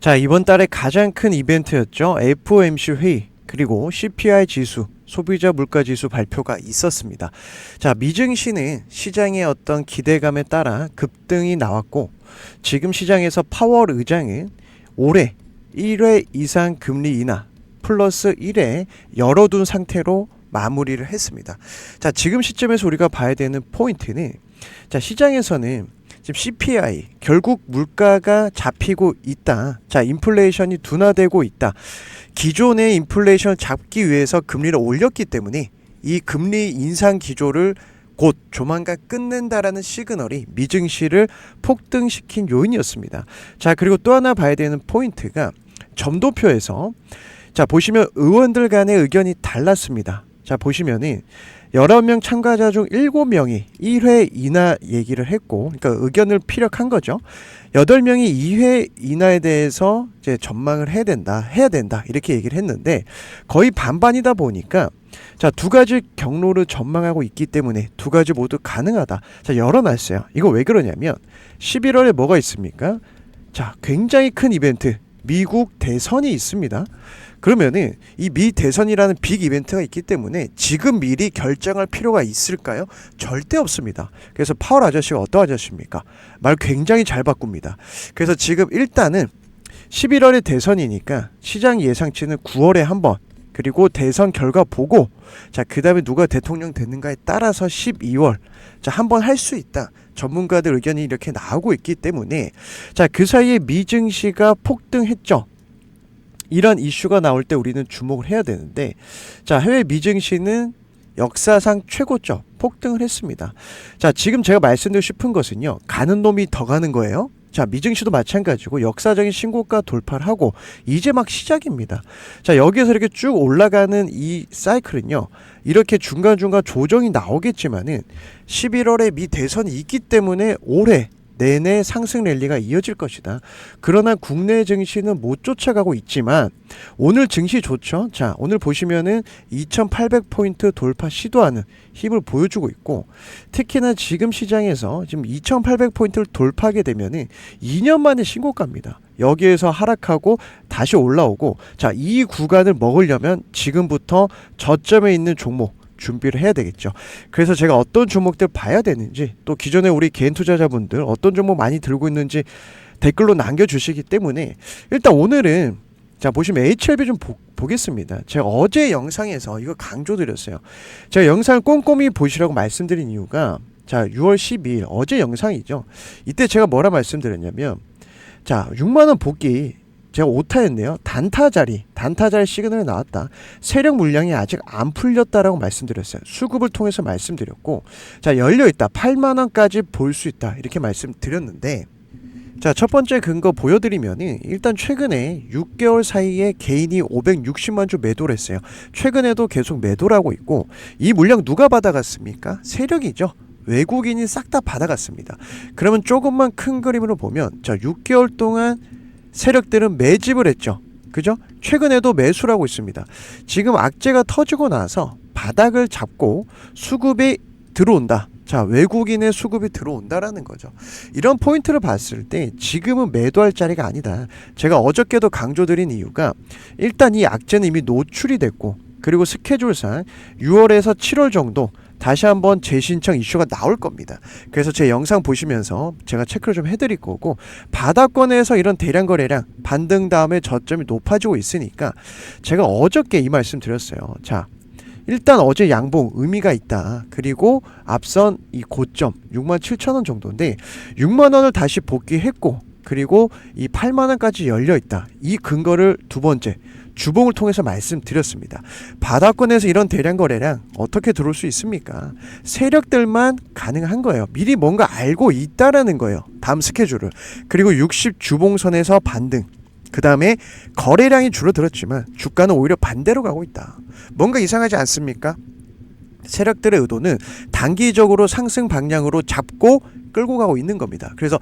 자, 이번 달에 가장 큰 이벤트였죠. FOMC 회의, 그리고 CPI 지수, 소비자 물가 지수 발표가 있었습니다. 자, 미증시는 시장의 어떤 기대감에 따라 급등이 나왔고, 지금 시장에서 파월 의장은 올해 1회 이상 금리 인하 플러스 1회 열어둔 상태로 마무리를 했습니다. 자, 지금 시점에서 우리가 봐야 되는 포인트는 자, 시장에서는 지금 CPI 결국 물가가 잡히고 있다. 자, 인플레이션이 둔화되고 있다. 기존의 인플레이션을 잡기 위해서 금리를 올렸기 때문에 이 금리 인상 기조를 곧 조만간 끝낸다라는 시그널이 미증시를 폭등시킨 요인이었습니다. 자, 그리고 또 하나 봐야 되는 포인트가 점도표에서 자, 보시면 의원들 간의 의견이 달랐습니다. 자, 보시면은 11명 참가자 중 7명이 1회 인하 얘기를 했고, 그러니까 의견을 피력한 거죠. 8명이 2회 인하에 대해서 이제 전망을 해야 된다, 해야 된다, 이렇게 얘기를 했는데, 거의 반반이다 보니까, 자, 두 가지 경로를 전망하고 있기 때문에 두 가지 모두 가능하다. 자, 열어놨어요. 이거 왜 그러냐면, 11월에 뭐가 있습니까? 자, 굉장히 큰 이벤트, 미국 대선이 있습니다. 그러면은 이 미 대선이라는 빅 이벤트가 있기 때문에 지금 미리 결정할 필요가 있을까요? 절대 없습니다. 그래서 파월 아저씨가 어떤 아저씨입니까? 말 굉장히 잘 바꿉니다. 그래서 지금 일단은 11월에 대선이니까 시장 예상치는 9월에 한 번, 그리고 대선 결과 보고 자 그다음에 누가 대통령 되는가에 따라서 12월 자 한번 할 수 있다 전문가들 의견이 이렇게 나오고 있기 때문에 자 그 사이에 미 증시가 폭등했죠 이런 이슈가 나올 때 우리는 주목을 해야 되는데 자 해외 미증시는 역사상 최고점 폭등을 했습니다. 자 지금 제가 말씀드리고 싶은 것은요 가는 놈이 더 가는 거예요. 자 미증시도 마찬가지고 역사적인 신고가 돌파를 하고 이제 막 시작입니다. 자 여기에서 이렇게 쭉 올라가는 이 사이클은요 이렇게 중간중간 조정이 나오겠지만은 11월에 미 대선이 있기 때문에 올해 내내 상승 랠리가 이어질 것이다. 그러나 국내 증시는 못 쫓아가고 있지만 오늘 증시 좋죠. 자, 오늘 보시면은 2800포인트 돌파 시도하는 힘을 보여주고 있고 특히나 지금 시장에서 지금 2800포인트를 돌파하게 되면은 2년 만에 신고가입니다. 여기에서 하락하고 다시 올라오고 자, 이 구간을 먹으려면 지금부터 저점에 있는 종목 준비를 해야 되겠죠. 그래서 제가 어떤 종목들 봐야 되는지 또 기존에 우리 개인 투자자분들 어떤 종목 많이 들고 있는지 댓글로 남겨주시기 때문에 일단 오늘은 자 보시면 HLB 좀 보, 보겠습니다. 제가 어제 영상에서 이거 강조드렸어요. 제가 영상을 꼼꼼히 보시라고 말씀드린 이유가 자 6월 12일 어제 영상이죠. 이때 제가 뭐라 말씀드렸냐면 자 6만 원 복귀 제가 오타였네요. 단타 자리, 단타 자리 시그널이 나왔다. 세력 물량이 아직 안 풀렸다라고 말씀드렸어요. 수급을 통해서 말씀드렸고, 자 열려 있다. 8만 원까지 볼 수 있다. 이렇게 말씀드렸는데, 자 첫 번째 근거 보여드리면은 일단 최근에 6개월 사이에 개인이 560만 주 매도를 했어요. 최근에도 계속 매도를 하고 있고, 이 물량 누가 받아갔습니까? 세력이죠. 외국인이 싹 다 받아갔습니다. 그러면 조금만 큰 그림으로 보면, 자 6개월 동안 세력들은 매집을 했죠. 그죠? 최근에도 매수를 하고 있습니다. 지금 악재가 터지고 나서 바닥을 잡고 수급이 들어온다. 자, 외국인의 수급이 들어온다라는 거죠. 이런 포인트를 봤을 때 지금은 매도할 자리가 아니다. 제가 어저께도 강조드린 이유가 일단 이 악재는 이미 노출이 됐고 그리고 스케줄상 6월에서 7월 정도 다시 한번 재신청 이슈가 나올 겁니다. 그래서 제 영상 보시면서 제가 체크를 좀 해드릴 거고 바닥권에서 이런 대량 거래량 반등 다음에 저점이 높아지고 있으니까 제가 어저께 이 말씀 드렸어요. 자. 일단 어제 양봉 의미가 있다. 그리고 앞선 이 고점 6만 7천 원 정도인데 6만 원을 다시 복귀했고 그리고 이 8만 원까지 열려 있다. 이 근거를 두 번째 주봉을 통해서 말씀드렸습니다. 바닥권에서 이런 대량 거래량 어떻게 들어올 수 있습니까? 세력들만 가능한 거예요. 미리 뭔가 알고 있다라는 거예요. 다음 스케줄을. 그리고 60 주봉선에서 반등. 그 다음에 거래량이 줄어들었지만 주가는 오히려 반대로 가고 있다. 뭔가 이상하지 않습니까? 세력들의 의도는 단기적으로 상승 방향으로 잡고 끌고 가고 있는 겁니다. 그래서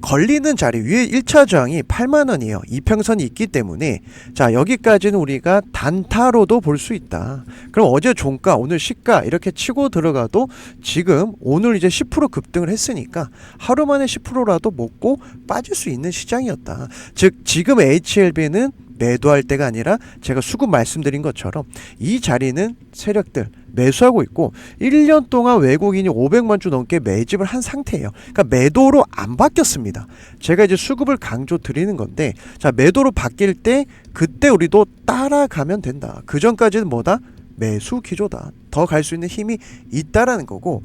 걸리는 자리 위에 1차 저항이 8만 원이에요. 이평선이 있기 때문에 자, 여기까지는 우리가 단타로도 볼 수 있다. 그럼 어제 종가, 오늘 시가 이렇게 치고 들어가도 지금 오늘 이제 10% 급등을 했으니까 하루 만에 10%라도 먹고 빠질 수 있는 시장이었다. 즉 지금 HLB는 매도할 때가 아니라 제가 수급 말씀드린 것처럼 이 자리는 세력들 매수하고 있고 1년 동안 외국인이 500만 주 넘게 매집을 한 상태예요. 그러니까 매도로 안 바뀌었습니다. 제가 이제 수급을 강조 드리는 건데 자, 매도로 바뀔 때 그때 우리도 따라가면 된다. 그 전까지는 뭐다? 매수 기조다. 더 갈 수 있는 힘이 있다라는 거고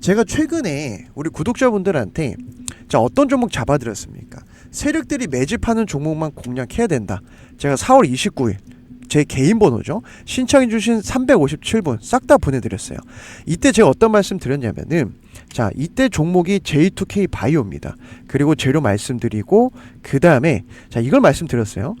제가 최근에 우리 구독자분들한테 자, 어떤 종목 잡아드렸습니까? 세력들이 매집하는 종목만 공략해야 된다. 제가 4월 29일 제 개인 번호죠. 신청해 주신 357분 싹 다 보내드렸어요. 이때 제가 어떤 말씀 드렸냐면은 자 이때 종목이 J2K 바이오입니다. 그리고 재료 말씀드리고 그 다음에 자 이걸 말씀드렸어요.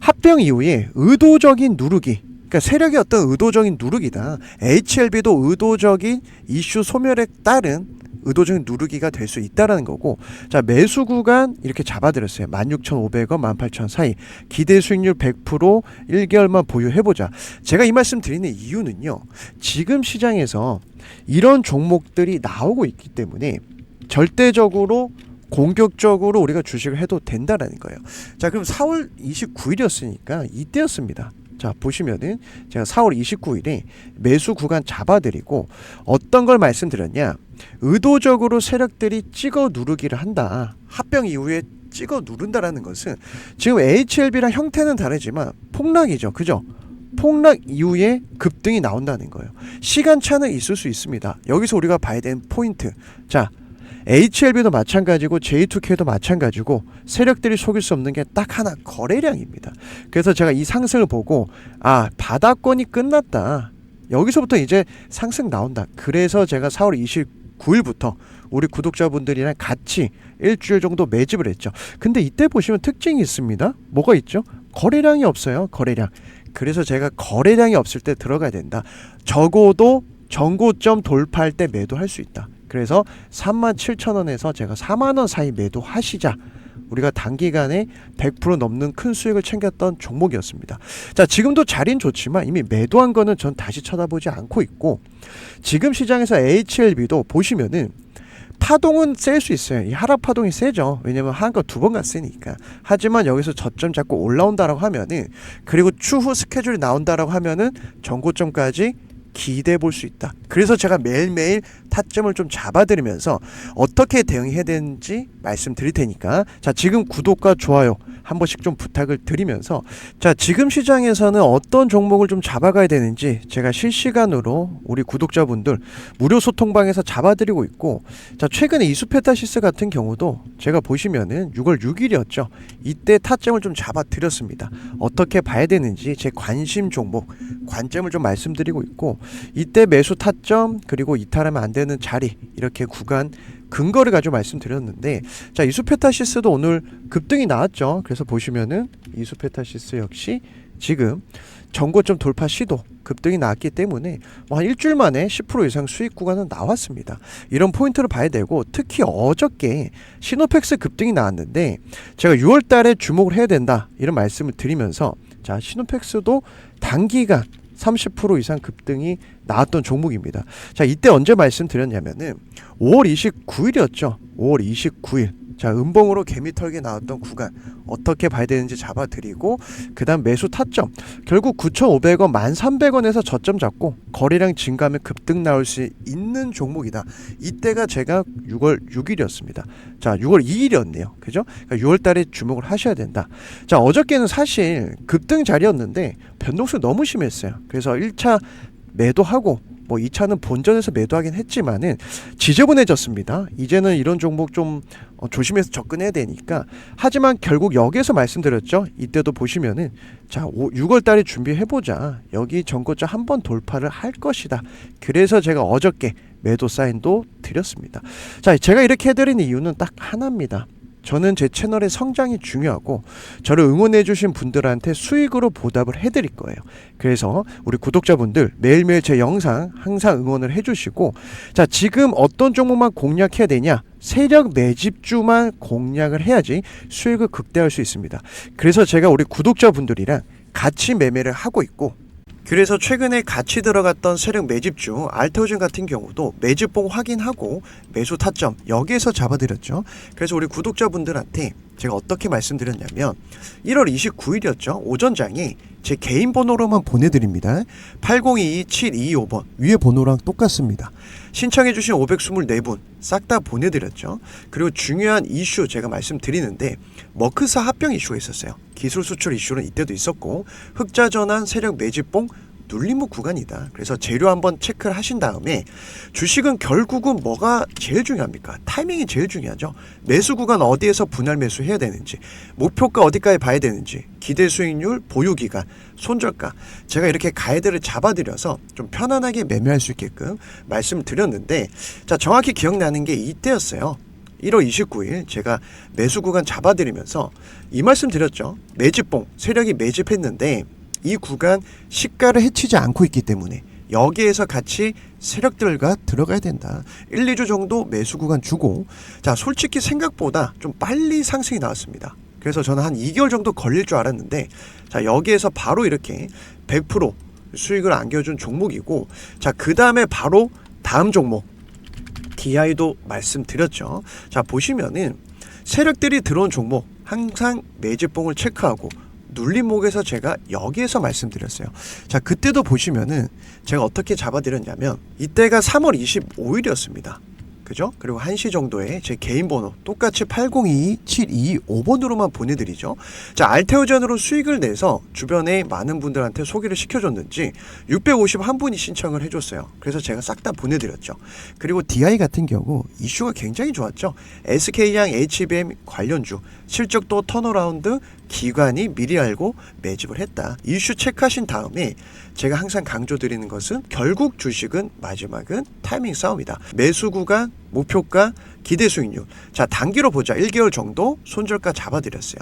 합병 이후에 의도적인 누르기 그러니까 세력의 어떤 의도적인 누르기다. HLB도 의도적인 이슈 소멸에 따른 의도적인 누르기가 될 수 있다라는 거고 자 매수 구간 이렇게 잡아드렸어요. 16,500원 18,000원 사이. 기대 수익률 100% 1개월만 보유해보자. 제가 이 말씀 드리는 이유는요 지금 시장에서 이런 종목들이 나오고 있기 때문에 절대적으로 공격적으로 우리가 주식을 해도 된다라는 거예요. 자 그럼 4월 29일이었으니까 이때였습니다 자 보시면은 제가 4월 29일에 매수 구간 잡아드리고 어떤 걸 말씀드렸냐? 의도적으로 세력들이 찍어 누르기를 한다. 합병 이후에 찍어 누른다라는 것은 지금 HLB랑 형태는 다르지만 폭락이죠. 그죠? 폭락 이후에 급등이 나온다는 거예요. 시간차는 있을 수 있습니다. 여기서 우리가 봐야 되는 포인트. 자 HLB도 마찬가지고 J2K도 마찬가지고 세력들이 속일 수 없는 게 딱 하나 거래량입니다. 그래서 제가 이 상승을 보고 아 바닥권이 끝났다. 여기서부터 이제 상승 나온다. 그래서 제가 4월 29일부터 우리 구독자분들이랑 같이 일주일 정도 매집을 했죠. 근데 이때 보시면 특징이 있습니다. 뭐가 있죠? 거래량이 없어요. 거래량. 그래서 제가 거래량이 없을 때 들어가야 된다. 적어도 전고점 돌파할 때 매도할 수 있다. 그래서 3만 7천 원에서 제가 4만 원 사이 매도하시자. 우리가 단기간에 100% 넘는 큰 수익을 챙겼던 종목이었습니다. 자, 지금도 자리는 좋지만 이미 매도한 거는 전 다시 쳐다보지 않고 있고 지금 시장에서 HLB도 보시면은 파동은 셀 수 있어요. 이 하락 파동이 세죠. 왜냐면 한거 두 번 갔으니까. 하지만 여기서 저점 잡고 올라온다라고 하면은 그리고 추후 스케줄이 나온다라고 하면은 전고점까지 기대해 볼 수 있다. 그래서 제가 매일매일 타점을 좀 잡아드리면서 어떻게 대응해야 되는지 말씀드릴 테니까. 자 지금 구독과 좋아요 한 번씩 좀 부탁을 드리면서 자 지금 시장에서는 어떤 종목을 좀 잡아가야 되는지 제가 실시간으로 우리 구독자분들 무료 소통방에서 잡아드리고 있고 자 최근에 이수페타시스 같은 경우도 제가 보시면은 6월 6일이었죠. 이때 타점을 좀 잡아드렸습니다. 어떻게 봐야 되는지 제 관심 종목 관점을 좀 말씀드리고 있고 이때 매수 타점 그리고 이탈하면 안 되는 자리 이렇게 구간 근거를 가지고 말씀드렸는데 자 이수페타시스도 오늘 급등이 나왔죠. 그래서 보시면은 이수페타시스 역시 지금 전고점 돌파 시도 급등이 나왔기 때문에 뭐한 일주일 만에 10% 이상 수익 구간은 나왔습니다. 이런 포인트를 봐야 되고 특히 어저께 시노펙스 급등이 나왔는데 제가 6월 달에 주목을 해야 된다 이런 말씀을 드리면서 자 시노펙스도 단기간 30% 이상 급등이 나왔던 종목입니다. 자, 이때 언제 말씀드렸냐면은 5월 29일이었죠. 5월 29일. 자, 음봉으로 개미 털기 나왔던 구간 어떻게 봐야 되는지 잡아드리고 그다음 매수 타점 결국 9,500원, 1,300원에서 저점 잡고 거래량 증가하면 급등 나올 수 있는 종목이다. 이때가 제가 6월 6일이었습니다. 자, 6월 2일이었네요. 그죠? 그러니까 6월 달에 주목을 하셔야 된다. 자, 어저께는 사실 급등 자리였는데 변동성이 너무 심했어요. 그래서 1차 매도하고 뭐 2차는 본전에서 매도하긴 했지만은 지저분해졌습니다. 이제는 이런 종목 좀 어, 조심해서 접근해야 되니까 하지만 결국 여기에서 말씀드렸죠. 이때도 보시면은 자 5, 6월 달에 준비해 보자. 여기 전고점 한 번 돌파를 할 것이다. 그래서 제가 어저께 매도 사인도 드렸습니다. 자, 제가 이렇게 해드린 이유는 딱 하나입니다. 저는 제 채널의 성장이 중요하고 저를 응원해 주신 분들한테 수익으로 보답을 해 드릴 거예요. 그래서 우리 구독자분들 매일매일 제 영상 항상 응원을 해 주시고 자 지금 어떤 종목만 공략해야 되냐 세력 매집주만 공략을 해야지 수익을 극대화할 수 있습니다. 그래서 제가 우리 구독자분들이랑 같이 매매를 하고 있고 그래서 최근에 같이 들어갔던 세력 매집주 알테오젠 같은 경우도 매집봉 확인하고 매수 타점 여기에서 잡아드렸죠. 그래서 우리 구독자분들한테 제가 어떻게 말씀드렸냐면 1월 29일이었죠. 오전장에 제 개인 번호로만 보내드립니다. 8022-725번 위에 번호랑 똑같습니다. 신청해주신 524분 싹 다 보내드렸죠. 그리고 중요한 이슈 제가 말씀드리는데 머크사 합병 이슈가 있었어요. 기술 수출 이슈는 이때도 있었고 흑자 전환 세력 매집봉 눌림목 구간이다. 그래서 재료 한번 체크를 하신 다음에 주식은 결국은 뭐가 제일 중요합니까? 타이밍이 제일 중요하죠. 매수 구간 어디에서 분할 매수 해야 되는지, 목표가 어디까지 봐야 되는지, 기대 수익률, 보유 기간, 손절가 제가 이렇게 가이드를 잡아드려서 좀 편안하게 매매할 수 있게끔 말씀드렸는데 자 정확히 기억나는 게 이때였어요. 1월 29일 제가 매수 구간 잡아드리면서 이 말씀 드렸죠. 매집봉 세력이 매집했는데 이 구간 시가를 해치지 않고 있기 때문에 여기에서 같이 세력들과 들어가야 된다. 1, 2주 정도 매수 구간 주고 자 솔직히 생각보다 좀 빨리 상승이 나왔습니다. 그래서 저는 한 2개월 정도 걸릴 줄 알았는데 자 여기에서 바로 이렇게 100% 수익을 안겨준 종목이고 자 그 다음에 바로 다음 종목 DI도 말씀드렸죠. 자 보시면은 세력들이 들어온 종목 항상 매집봉을 체크하고 눌림목에서 제가 여기에서 말씀드렸어요. 자 그때도 보시면은 제가 어떻게 잡아드렸냐면 이때가 3월 25일이었습니다. 그죠? 그리고 1시 정도에 제 개인 번호 똑같이 8022-725번으로만 보내드리죠. 자, 알테오전으로 수익을 내서 주변에 많은 분들한테 소개를 시켜줬는지 651분이 신청을 해줬어요. 그래서 제가 싹 다 보내드렸죠. 그리고 DI 같은 경우 이슈가 굉장히 좋았죠. SK양 HBM 관련주 실적도 턴어라운드 기관이 미리 알고 매집을 했다. 이슈 체크하신 다음에 제가 항상 강조드리는 것은 결국 주식은 마지막은 타이밍 싸움이다. 매수 구간, 목표가, 기대 수익률. 자, 단기로 보자. 1개월 정도 손절가 잡아드렸어요.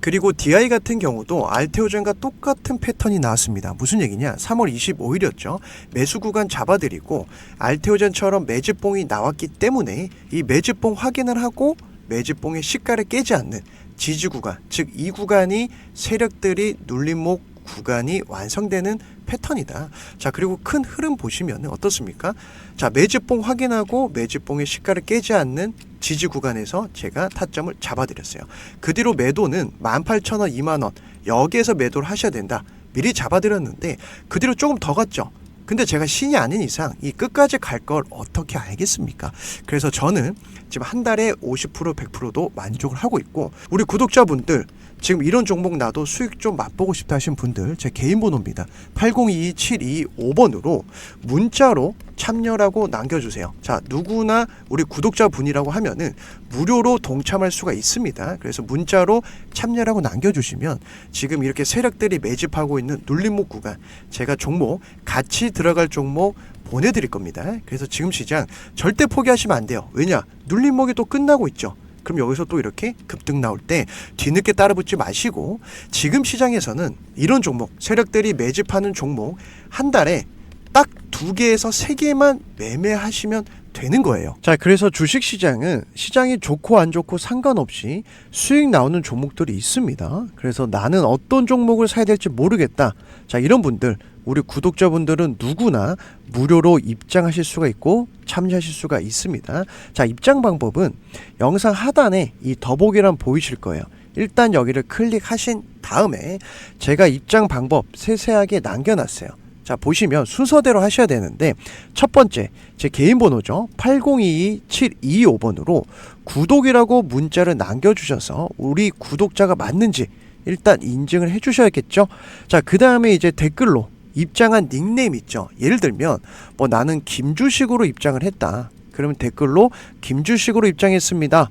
그리고 DI 같은 경우도 알테오젠과 똑같은 패턴이 나왔습니다. 무슨 얘기냐? 3월 25일이었죠. 매수 구간 잡아드리고 알테오젠처럼 매집봉이 나왔기 때문에 이 매집봉 확인을 하고 매집봉의 시가를 깨지 않는 지지 구간, 즉 이 구간이 세력들이 눌림목 구간이 완성되는 패턴이다. 자, 그리고 큰 흐름 보시면 어떻습니까? 자, 매집봉 확인하고 매집봉의 시가를 깨지 않는 지지 구간에서 제가 타점을 잡아드렸어요. 그 뒤로 매도는 18,000원, 2만원 여기에서 매도를 하셔야 된다. 미리 잡아드렸는데 그 뒤로 조금 더 갔죠. 근데 제가 신이 아닌 이상 이 끝까지 갈 걸 어떻게 알겠습니까? 그래서 저는 지금 한 달에 50% 100%도 만족을 하고 있고 우리 구독자분들 지금 이런 종목 나도 수익 좀 맛보고 싶다 하신 분들 제 개인 번호입니다. 8022-725번으로 문자로 참여라고 남겨주세요. 자 누구나 우리 구독자분이라고 하면은 무료로 동참할 수가 있습니다. 그래서 문자로 참여라고 남겨주시면 지금 이렇게 세력들이 매집하고 있는 눌림목 구간 제가 종목 같이 들어갈 종목 보내드릴 겁니다. 그래서 지금 시장 절대 포기하시면 안 돼요. 왜냐 눌림목이 또 끝나고 있죠. 그럼 여기서 또 이렇게 급등 나올 때 뒤늦게 따라붙지 마시고 지금 시장에서는 이런 종목 세력들이 매집하는 종목 한 달에 딱 두 개에서 세 개만 매매하시면 되는 거예요. 자, 그래서 주식 시장은 시장이 좋고 안 좋고 상관없이 수익 나오는 종목들이 있습니다. 그래서 나는 어떤 종목을 사야 될지 모르겠다. 자, 이런 분들 우리 구독자분들은 누구나 무료로 입장하실 수가 있고 참여하실 수가 있습니다. 자, 입장 방법은 영상 하단에 이 더보기란 보이실 거예요. 일단 여기를 클릭하신 다음에 제가 입장 방법 세세하게 남겨놨어요. 자, 보시면 순서대로 하셔야 되는데 첫 번째 제 개인 번호죠. 8022-725번으로 구독이라고 문자를 남겨 주셔서 우리 구독자가 맞는지 일단 인증을 해 주셔야겠죠. 자, 그 다음에 이제 댓글로 입장한 닉네임 있죠. 예를 들면 뭐 나는 김주식으로 입장을 했다. 그러면 댓글로 김주식으로 입장했습니다.